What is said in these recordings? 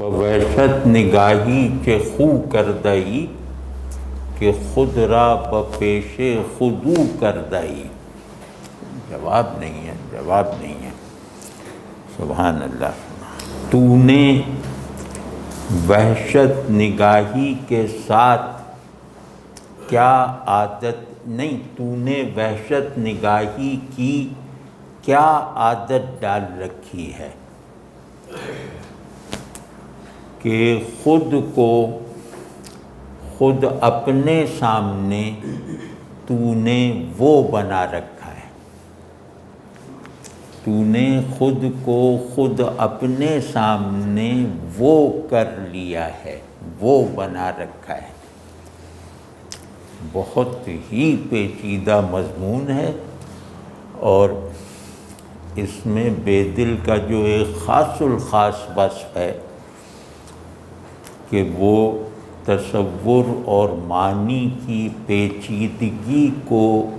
وحشت نگاہی کے خو کر دئی کہ خود را بپیش خودو کر دئی جواب نہیں ہے، جواب نہیں ہے۔ سبحان اللہ۔ تو نے وحشت نگاہی کے ساتھ کیا عادت نہیں تو نے وحشت نگاہی کی کیا عادت ڈال رکھی ہے؟ کہ خود کو خود اپنے سامنے تو نے وہ بنا رکھا ہے۔ تو نے خود کو خود اپنے سامنے وہ کر لیا ہے، وہ بنا رکھا ہے۔ بہت ہی پیچیدہ مضمون ہے اور اس میں بے دل کا جو ایک خاص الخاص وصف ہے کہ وہ تصور اور معنی کی پیچیدگی کو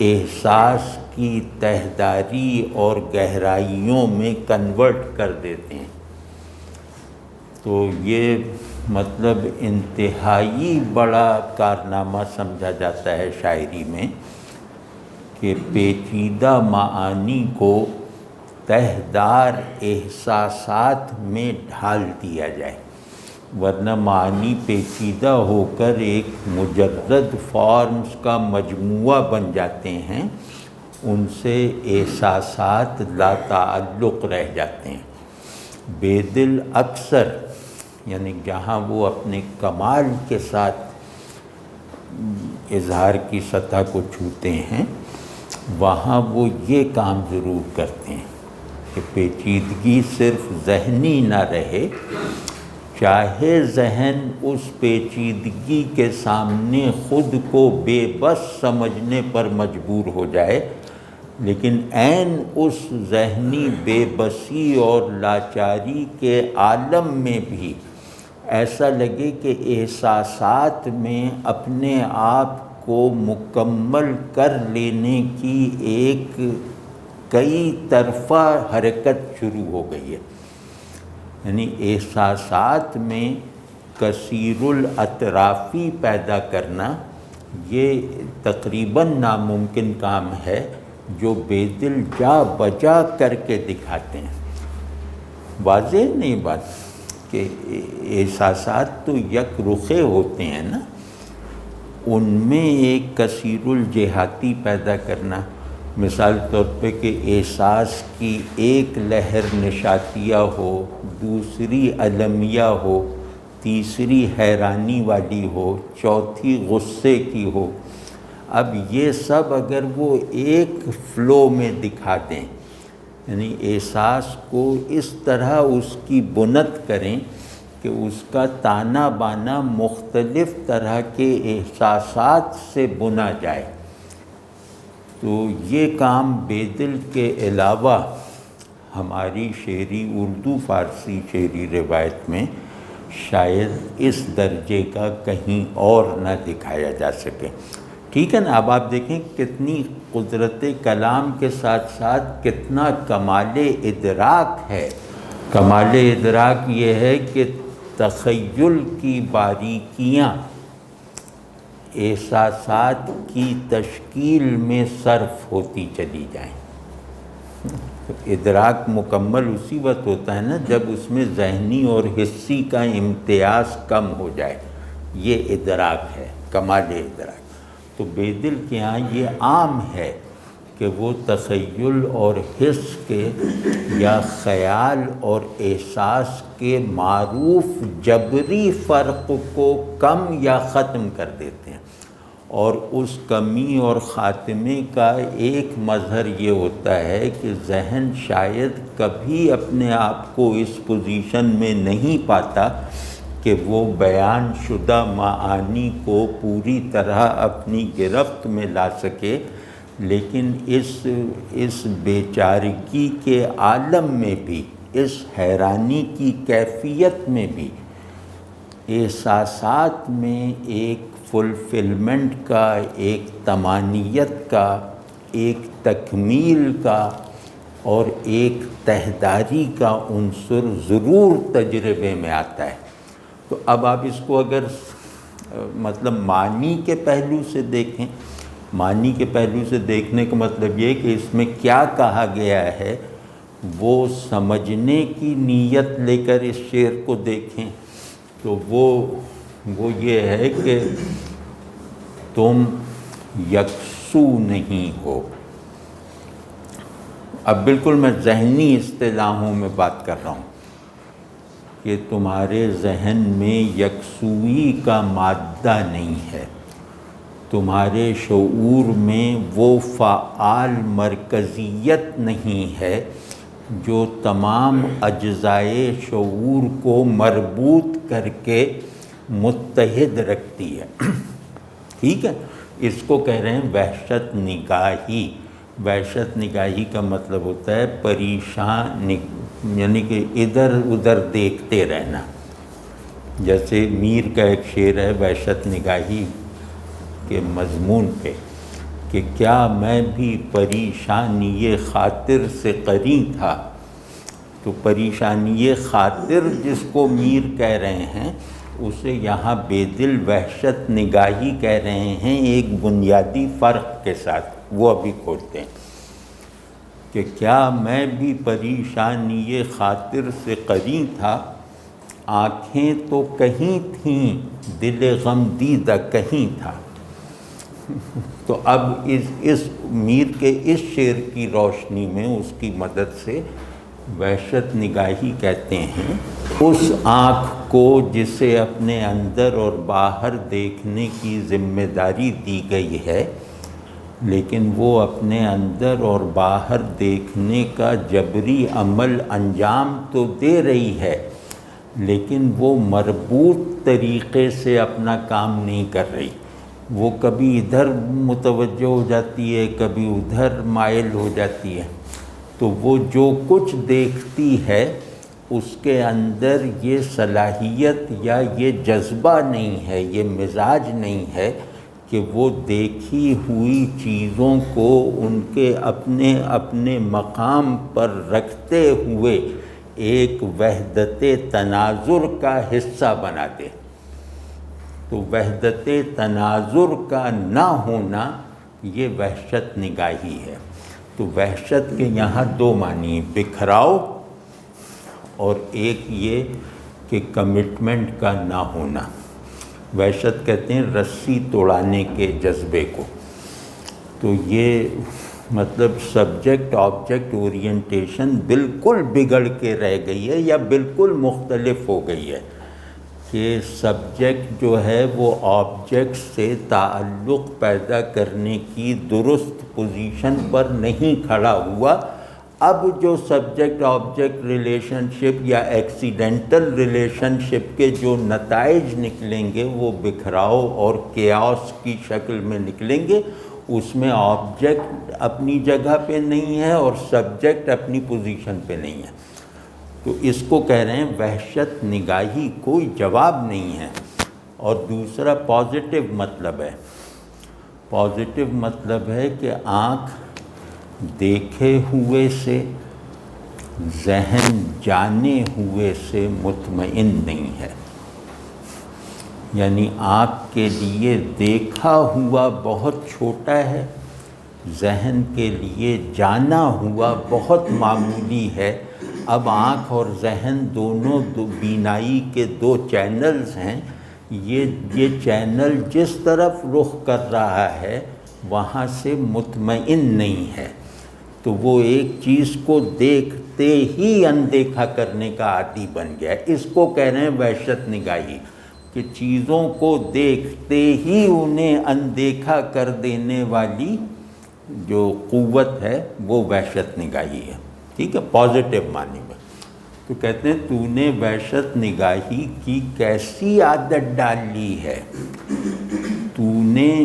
احساس کی تہداری اور گہرائیوں میں کنورٹ کر دیتے ہیں۔ تو یہ مطلب انتہائی بڑا کارنامہ سمجھا جاتا ہے شاعری میں کہ پیچیدہ معانی کو تہدار احساسات میں ڈھال دیا جائے۔ ورنہ معنی پیچیدہ ہو کر ایک مجرد فارمز کا مجموعہ بن جاتے ہیں۔ ان سے احساسات لا تعلق رہ جاتے ہیں۔ بے دل اکثر یعنی جہاں وہ اپنے کمال کے ساتھ اظہار کی سطح کو چھوتے ہیں، وہاں وہ یہ کام ضرور کرتے ہیں کہ پیچیدگی صرف ذہنی نہ رہے چاہے ذہن اس پیچیدگی کے سامنے خود کو بے بس سمجھنے پر مجبور ہو جائے، لیکن عین اس ذہنی بے بسی اور لاچاری کے عالم میں بھی ایسا لگے کہ احساسات میں اپنے آپ کو مکمل کر لینے کی ایک کئی طرفہ حرکت شروع ہو گئی ہے۔ یعنی احساسات میں کثیر الاطرافی پیدا کرنا یہ تقریباً ناممکن کام ہے جو بے دل جا بجا کر کے دکھاتے ہیں۔ واضح نہیں بات کہ احساسات تو یک رخے ہوتے ہیں نا، ان میں ایک کثیر الجہاتی پیدا کرنا مثال طور پہ کہ احساس کی ایک لہر نشاتیہ ہو، دوسری علمیہ ہو، تیسری حیرانی والی ہو، چوتھی غصے کی ہو۔ اب یہ سب اگر وہ ایک فلو میں دکھا دیں یعنی احساس کو اس طرح اس کی بنت کریں کہ اس کا تانا بانا مختلف طرح کے احساسات سے بنا جائے۔ تو یہ کام بے دل کے علاوہ ہماری شعری اردو فارسی شعری روایت میں شاید اس درجے کا کہیں اور نہ دکھایا جا سکے۔ ٹھیک ہے نا؟ اب آپ دیکھیں کتنی قدرت کلام کے ساتھ ساتھ کتنا کمال ادراک ہے۔ کمال ادراک یہ ہے کہ تخیل کی باریکیاں احساسات کی تشکیل میں صرف ہوتی چلی جائیں۔ ادراک مکمل اسی وقت ہوتا ہے نا جب اس میں ذہنی اور حصی کا امتیاز کم ہو جائے۔ یہ ادراک ہے، کمال ادراک۔ تو بے دل کے ہاں یہ عام ہے کہ وہ تخیل اور حص کے یا خیال اور احساس کے معروف جبری فرق کو کم یا ختم کر دیتے ہیں۔ اور اس کمی اور خاتمے کا ایک مظہر یہ ہوتا ہے کہ ذہن شاید کبھی اپنے آپ کو اس پوزیشن میں نہیں پاتا کہ وہ بیان شدہ معانی کو پوری طرح اپنی گرفت میں لا سکے، لیکن اس اس بیچارگی کے عالم میں بھی، اس حیرانی کی کیفیت میں بھی، احساسات میں ایک فلفلمنٹ کا، ایک تمانیت کا، ایک تکمیل کا اور ایک تہداری کا عنصر ضرور تجربے میں آتا ہے۔ تو اب آپ اس کو اگر مطلب معنی کے پہلو سے دیکھیں۔ معنی کے پہلو سے دیکھنے کا مطلب یہ کہ اس میں کیا کہا گیا ہے، وہ سمجھنے کی نیت لے کر اس شعر کو دیکھیں۔ تو وہ وہ یہ ہے کہ تم یکسو نہیں ہو۔ اب بالکل میں ذہنی اصطلاحوں میں بات کر رہا ہوں کہ تمہارے ذہن میں یکسوئی کا مادہ نہیں ہے۔ تمہارے شعور میں وہ فعال مرکزیت نہیں ہے جو تمام اجزائے شعور کو مربوط کر کے متحد رکھتی ہے۔ ٹھیک ہے؟ اس کو کہہ رہے ہیں وحشت نگاہی۔ وحشت نگاہی کا مطلب ہوتا ہے پریشان یعنی کہ ادھر ادھر دیکھتے رہنا۔ جیسے میر کا ایک شعر ہے وحشت نگاہی کے مضمون پہ کہ کیا میں بھی پریشانی خاطر سے قری تھا؟ تو پریشانی خاطر جس کو میر کہہ رہے ہیں اسے یہاں بے دل وحشت نگاہی کہہ رہے ہیں ایک بنیادی فرق کے ساتھ۔ وہ ابھی کھولتے ہیں کہ کیا میں بھی پریشانی خاطر سے قری تھا؟ آنکھیں تو کہیں تھیں، دل غم دیدہ کہیں تھا۔ تو اب اس اس میر کے اس شعر کی روشنی میں اس کی مدد سے وحشت نگاہی کہتے ہیں، اس آنکھ کو جسے اپنے اندر اور باہر دیکھنے کی ذمہ داری دی گئی ہے، لیکن وہ اپنے اندر اور باہر دیکھنے کا جبری عمل انجام تو دے رہی ہے، لیکن وہ مربوط طریقے سے اپنا کام نہیں کر رہی۔ وہ کبھی ادھر متوجہ ہو جاتی ہے، کبھی ادھر مائل ہو جاتی ہے۔ تو وہ جو کچھ دیکھتی ہے، اس کے اندر یہ صلاحیت یا یہ جذبہ نہیں ہے، یہ مزاج نہیں ہے کہ وہ دیکھی ہوئی چیزوں کو ان کے اپنے اپنے مقام پر رکھتے ہوئے ایک وحدت تناظر کا حصہ بنا دے تو وحدت تناظر کا نہ ہونا یہ وحشت نگاہی ہے۔ تو وحشت کے یہاں دو معنی بکھراؤ اور ایک یہ کہ کمٹمنٹ کا نہ ہونا۔ وحشت کہتے ہیں رسی توڑانے کے جذبے کو۔ تو یہ مطلب سبجیکٹ آبجیکٹ اورینٹیشن بالکل بگڑ کے رہ گئی ہے یا بالکل مختلف ہو گئی ہے۔ کہ سبجیکٹ جو ہے وہ آبجیکٹ سے تعلق پیدا کرنے کی درست پوزیشن پر نہیں کھڑا ہوا۔ اب جو سبجیکٹ، آبجیکٹ ریلیشن شپ یا ایکسیڈنٹل ریلیشن شپ کے جو نتائج نکلیں گے، وہ بکھراؤ اور کیاس کی شکل میں نکلیں گے۔ اس میں آبجیکٹ اپنی جگہ پہ نہیں ہے اور سبجیکٹ اپنی پوزیشن پہ نہیں ہے۔ تو اس کو کہہ رہے ہیں، وحشت نگاہی کوئی جواب نہیں ہے۔ اور دوسرا پازیٹیو مطلب ہے۔ پازیٹیو مطلب ہے کہ آنکھ دیکھے ہوئے سے، ذہن جانے ہوئے سے مطمئن نہیں ہے۔ یعنی آنکھ کے لیے دیکھا ہوا بہت چھوٹا ہے، ذہن کے لیے جانا ہوا بہت معمولی ہے۔ اب آنکھ اور ذہن دونوں دو بینائی کے دو چینلز ہیں۔ یہ یہ چینل جس طرف رخ کر رہا ہے، وہاں سے مطمئن نہیں ہے۔ تو وہ ایک چیز کو دیکھتے ہی اندیکھا کرنے کا عادی بن گیا۔ ہے اس کو کہہ رہے ہیں وحشت نگاہی۔ کہ چیزوں کو دیکھتے ہی انہیں اندیکھا کر دینے والی جو قوت ہے، وہ وحشت نگاہی ہے۔ ٹھیک ہے پازیٹیو معنی میں۔ تو کہتے ہیں، تو نے وحشت نگاہی کی کیسی عادت ڈال لی ہے؟ تو نے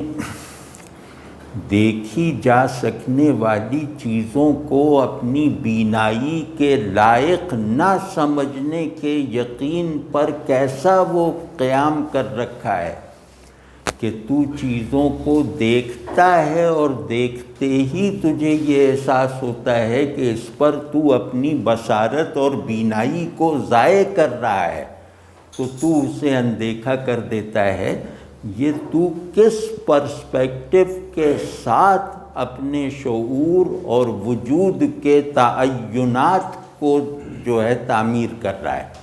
دیکھی جا سکنے والی چیزوں کو اپنی بینائی کے لائق نہ سمجھنے کے یقین پر کیسا وہ قیام کر رکھا ہے؟ کہ تو چیزوں کو دیکھتا ہے اور دیکھتے ہی تجھے یہ احساس ہوتا ہے کہ اس پر تو اپنی بصارت اور بینائی کو ضائع کر رہا ہے، تو تو اسے اندیکھا کر دیتا ہے، یہ تو کس پرسپیکٹو کے ساتھ اپنے شعور اور وجود کے تعینات کو جو ہے تعمیر کر رہا ہے۔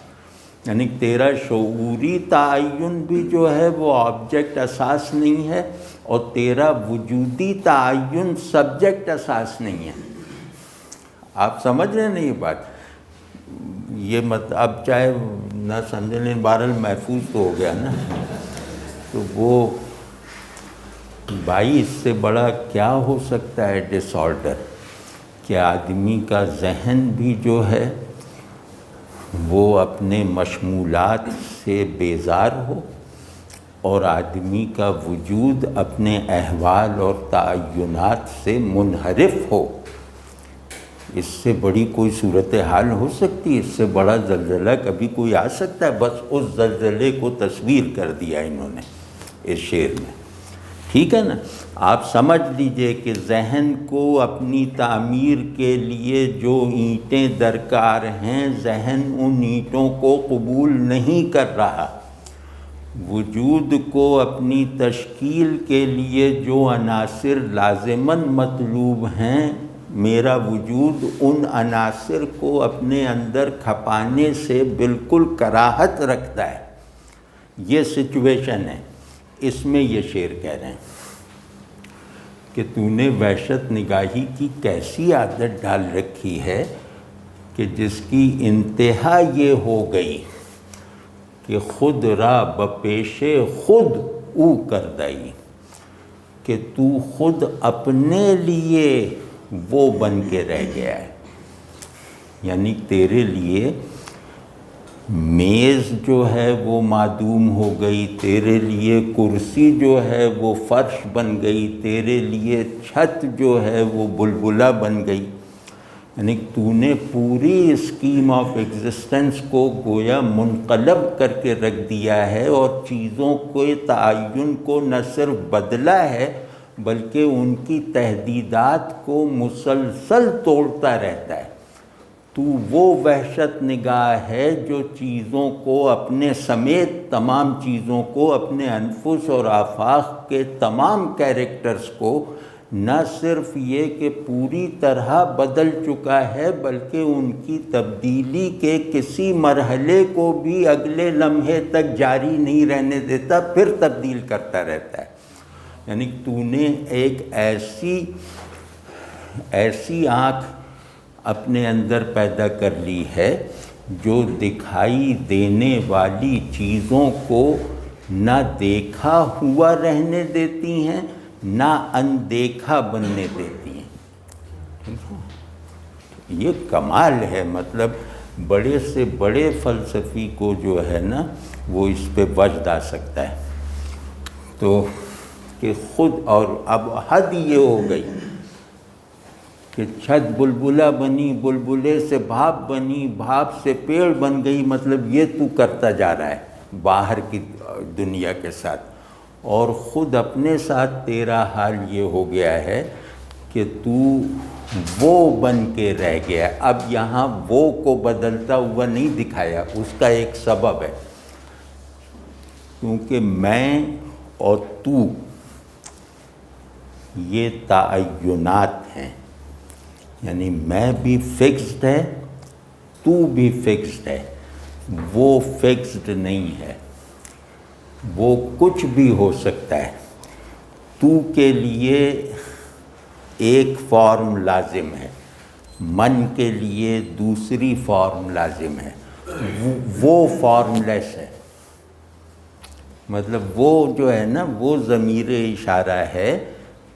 یعنی تیرا شعوری تعین بھی جو ہے وہ آبجیکٹ اساس نہیں ہے اور تیرا وجودی تعین سبجیکٹ اساس نہیں ہے۔ آپ سمجھ رہے ہیں نا یہ بات؟ یہ مت، اب چاہے نہ سمجھ لیں بہرحال محفوظ تو ہو گیا نا۔ تو وہ بھائی، اس سے بڑا کیا ہو سکتا ہے ڈس آرڈر کہ آدمی کا ذہن بھی جو ہے وہ اپنے مشمولات سے بیزار ہو اور آدمی کا وجود اپنے احوال اور تعینات سے منحرف ہو۔ اس سے بڑی کوئی صورت حال ہو سکتی، اس سے بڑا زلزلہ کبھی کوئی آ سکتا ہے۔ بس اس زلزلے کو تصویر کر دیا انہوں نے اس شعر میں۔ ٹھیک ہے نا؟ آپ سمجھ لیجیے کہ ذہن کو اپنی تعمیر کے لیے جو اینٹیں درکار ہیں، ذہن ان اینٹوں کو قبول نہیں کر رہا۔ وجود کو اپنی تشکیل کے لیے جو عناصر لازماً مطلوب ہیں، میرا وجود ان عناصر کو اپنے اندر کھپانے سے بالکل کراہت رکھتا ہے۔ یہ سچویشن ہے۔ اس میں یہ شعر کہہ رہے ہیں کہ تو نے وحشت نگاہی کی کیسی عادت ڈال رکھی ہے کہ جس کی انتہا یہ ہو گئی کہ خود را بپیش خود او کر دئی کہ تو خود اپنے لیے وہ بن کے رہ گیا ہے۔ یعنی تیرے لیے میز جو ہے وہ معدوم ہو گئی، تیرے لیے کرسی جو ہے وہ فرش بن گئی، تیرے لیے چھت جو ہے وہ بلبلہ بن گئی۔ یعنی تو نے پوری اسکیم آف ایگزسٹنس کو گویا منقلب کر کے رکھ دیا ہے اور چیزوں کے تعین کو نہ صرف بدلا ہے بلکہ ان کی تحدیدات کو مسلسل توڑتا رہتا ہے۔ تو وہ وحشت نگاہ ہے جو چیزوں کو اپنے سمیت تمام چیزوں کو اپنے انفس اور آفاق کے تمام کیریکٹرز کو نہ صرف یہ کہ پوری طرح بدل چکا ہے بلکہ ان کی تبدیلی کے کسی مرحلے کو بھی اگلے لمحے تک جاری نہیں رہنے دیتا، پھر تبدیل کرتا رہتا ہے۔ یعنی تو نے ایک ایسی ایسی آنکھ اپنے اندر پیدا کر لی ہے، جو دکھائی دینے والی چیزوں کو نہ دیکھا ہوا رہنے دیتی ہیں، نہ اندیکھا بننے دیتی ہیں۔ یہ کمال ہے مطلب بڑے سے بڑے فلسفی کو جو ہے نا، وہ اس پہ وجد آ سکتا ہے۔ تو کہ خود اور اب حد یہ ہو گئی۔ کہ چھت بلبلہ بنی، بلبلے سے بھاپ بنی، بھاپ سے پیڑ بن گئی مطلب یہ تو کرتا جا رہا ہے باہر کی دنیا کے ساتھ۔ اور خود اپنے ساتھ تیرا حال یہ ہو گیا ہے کہ تو وہ بن کے رہ گیا۔ اب یہاں وہ کو بدلتا ہوا نہیں دکھایا، اس کا ایک سبب ہے۔ کیونکہ میں اور تو یہ تعینات ہیں۔ یعنی میں بھی فکسڈ ہے، تو بھی فکسڈ ہے۔ وہ فکسڈ نہیں ہے۔ وہ کچھ بھی ہو سکتا ہے۔ تو کے لیے ایک فارم لازم ہے۔ من کے لیے دوسری فارم لازم ہے۔ وہ فارم لیس ہے۔ مطلب وہ جو ہے نا، وہ ضمیر اشارہ ہے۔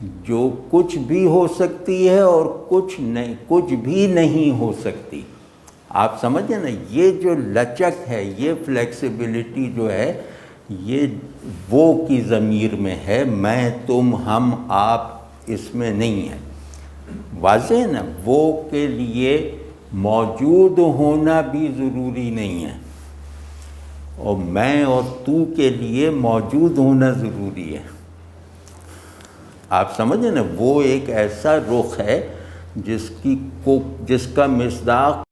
جو کچھ بھی ہو سکتی ہے اور کچھ نہیں، کچھ بھی نہیں ہو سکتی۔ آپ سمجھیں نا، یہ جو لچک ہے، یہ فلیکسیبلٹی جو ہے، یہ وہ کی ضمیر میں ہے، میں، تم، ہم، آپ، اس میں نہیں ہیں واضح ہے نا، وہ کے لیے موجود ہونا بھی ضروری نہیں ہے۔ اور میں اور تو کے لیے موجود ہونا ضروری ہے۔ آپ سمجھیں نا، وہ ایک ایسا رخ ہے جس کی کو، جس کا مصداق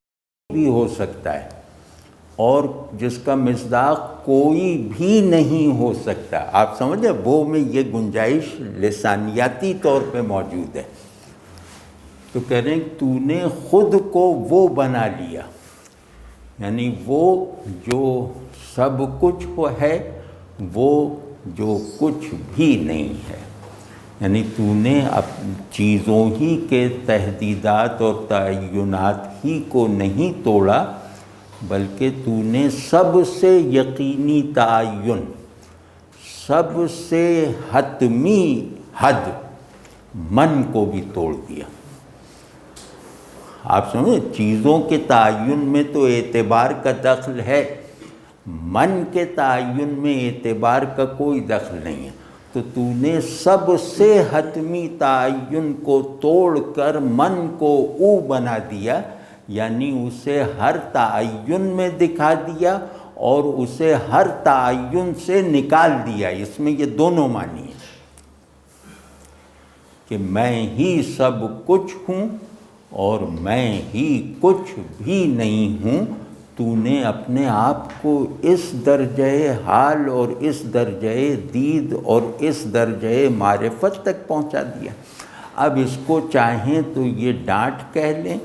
بھی ہو سکتا ہے اور جس کا مصداق کوئی بھی نہیں ہو سکتا۔ آپ سمجھیں، وہ میں یہ گنجائش لسانیاتی طور پہ موجود ہے۔ تو کہہ رہے ہیں، تو نے خود کو وہ بنا لیا۔ یعنی وہ جو سب کچھ ہے، وہ جو کچھ بھی نہیں ہے۔ یعنی تو نے اب چیزوں ہی کے تحدیدات اور تعینات ہی کو نہیں توڑا، بلکہ تو نے سب سے یقینی تعین، سب سے حتمی حد من کو بھی توڑ دیا۔ آپ سمجھیں، چیزوں کے تعین میں تو اعتبار کا دخل ہے، من کے تعین میں اعتبار کا کوئی دخل نہیں ہے۔ تو تو نے سب سے حتمی تعین کو توڑ کر من کو او بنا دیا یعنی اسے ہر تعین میں دکھا دیا اور اسے ہر تعین سے نکال دیا۔ اس میں یہ دونوں معنی ہیں۔ کہ میں ہی سب کچھ ہوں اور میں ہی کچھ بھی نہیں ہوں تو نے اپنے آپ کو اس درجۂ حال اور اس درجۂ دید اور اس درجۂ معرفت تک پہنچا دیا۔ اب اس کو چاہیں تو یہ ڈانٹ کہہ لیں،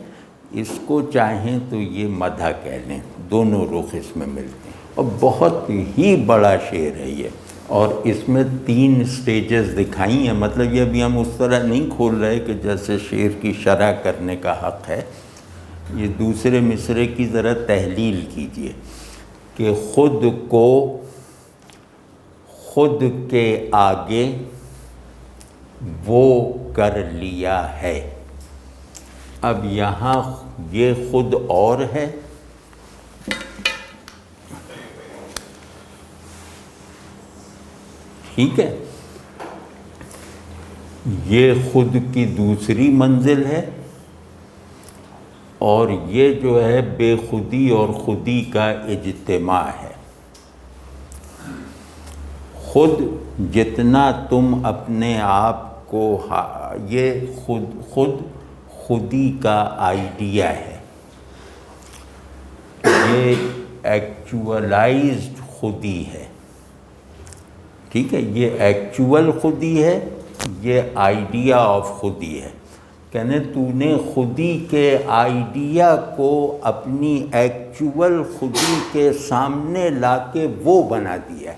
اس کو چاہیں تو یہ مدھا کہہ لیں۔ دونوں رخ اس میں ملتے ہیں۔ اور بہت ہی بڑا شعر ہے یہ۔ اور اس میں تین سٹیجز دکھائی ہیں۔ مطلب یہ ابھی ہم اس طرح نہیں کھول رہے کہ جیسے شعر کی شرح کرنے کا حق ہے۔ یہ دوسرے مصرے کی ذرا تحلیل کیجیے کہ خود کو خود کے آگے وہ کر لیا ہے۔ اب یہاں یہ خود اور ہے۔ ٹھیک ہے۔ یہ خود کی دوسری منزل ہے۔ اور یہ جو ہے بے خودی اور خودی کا اجتماع ہے۔ خود جتنا تم اپنے آپ کو یہ خود خود خودی کا آئیڈیا ہے۔ یہ ایکچولائزڈ خودی ہے۔ ٹھیک ہے، یہ ایکچول خودی ہے، یہ آئیڈیا آف خودی ہے۔ کہنے تو نے خودی کے آئیڈیا کو اپنی ایکچول خودی کے سامنے لا کے وہ بنا دیا ہے۔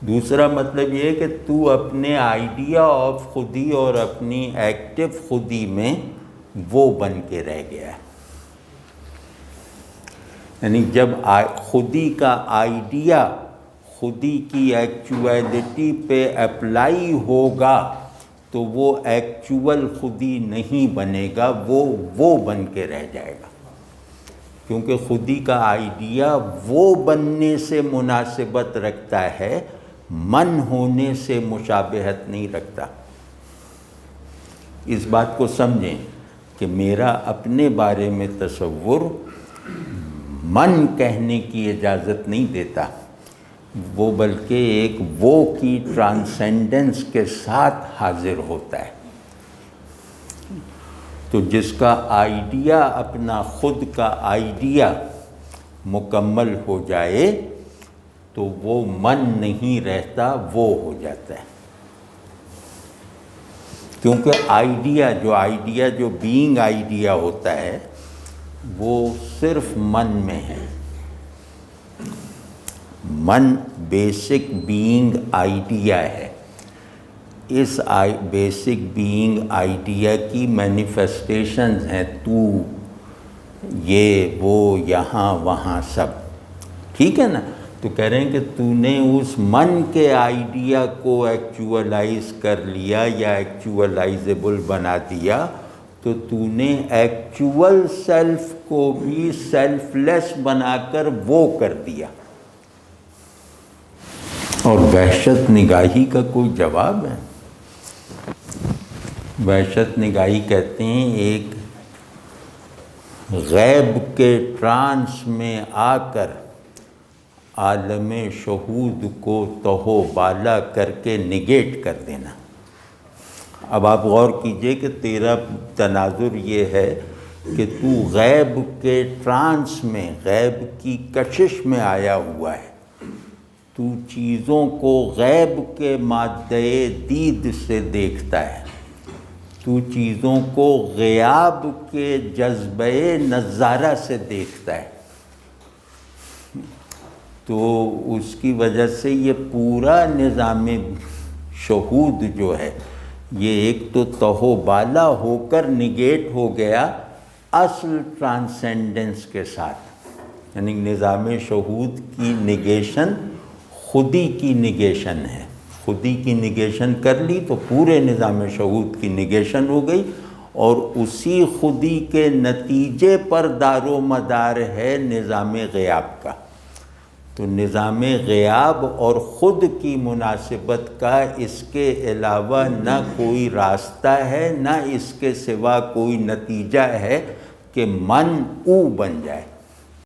دوسرا مطلب یہ کہ تو اپنے آئیڈیا آف خودی اور اپنی ایکٹیو خودی میں وہ بن کے رہ گیا ہے۔ یعنی جب خودی کا آئیڈیا خودی کی ایکچویلٹی پہ اپلائی ہوگا تو وہ ایکچول خودی نہیں بنے گا، وہ وہ بن کے رہ جائے گا۔ کیونکہ خودی کا آئیڈیا وہ بننے سے مناسبت رکھتا ہے، من ہونے سے مشابہت نہیں رکھتا۔ اس بات کو سمجھیں کہ میرا اپنے بارے میں تصور من کہنے کی اجازت نہیں دیتا۔ وہ بلکہ ایک وہ کی ٹرانسینڈنس کے ساتھ حاضر ہوتا ہے۔ تو جس کا آئیڈیا اپنا خود کا آئیڈیا مکمل ہو جائے تو وہ من نہیں رہتا، وہ ہو جاتا ہے۔ کیونکہ آئیڈیا جو آئیڈیا جو بینگ آئیڈیا ہوتا ہے وہ صرف من میں ہے۔ من بیسک بینگ آئیڈیا ہے۔ اس بیسک بینگ آئیڈیا کی مینیفیسٹیشنز ہیں تو، یہ، وہ، یہاں، وہاں سب۔ ٹھیک ہے نا؟ تو کہہ رہے ہیں کہ تو نے اس من کے آئیڈیا کو ایکچولائز کر لیا یا ایکچولائزیبل بنا دیا، تو تو نے ایکچول سیلف کو بھی سیلف لیس بنا کر وہ کر دیا۔ اور وحشت نگاہی کا کوئی جواب ہے؟ وحشت نگاہی کہتے ہیں ایک غیب کے ٹرانس میں آ کر عالم شہود کو تہو بالا کر کے نگیٹ کر دینا۔ اب آپ غور کیجیے کہ تیرا تناظر یہ ہے کہ تو غیب کے ٹرانس میں، غیب کی کشش میں آیا ہوا ہے۔ تو چیزوں کو غیب کے مادہ دید سے دیکھتا ہے۔ تو چیزوں کو غیاب کے جذبہ نظارہ سے دیکھتا ہے۔ تو اس کی وجہ سے یہ پورا نظام شہود جو ہے، یہ ایک تو تہو بالا ہو کر نگیٹ ہو گیا اصل ٹرانسینڈنس کے ساتھ۔ یعنی نظام شہود کی نگیشن خودی کی نگیشن ہے۔ خودی کی نگیشن کر لی تو پورے نظام شہود کی نگیشن ہو گئی اور اسی خودی کے نتیجے پر دار و مدار ہے نظام غیاب کا۔ تو نظام غیاب اور خود کی مناسبت کا اس کے علاوہ نہ کوئی راستہ ہے، نہ اس کے سوا کوئی نتیجہ ہے کہ من او بن جائے۔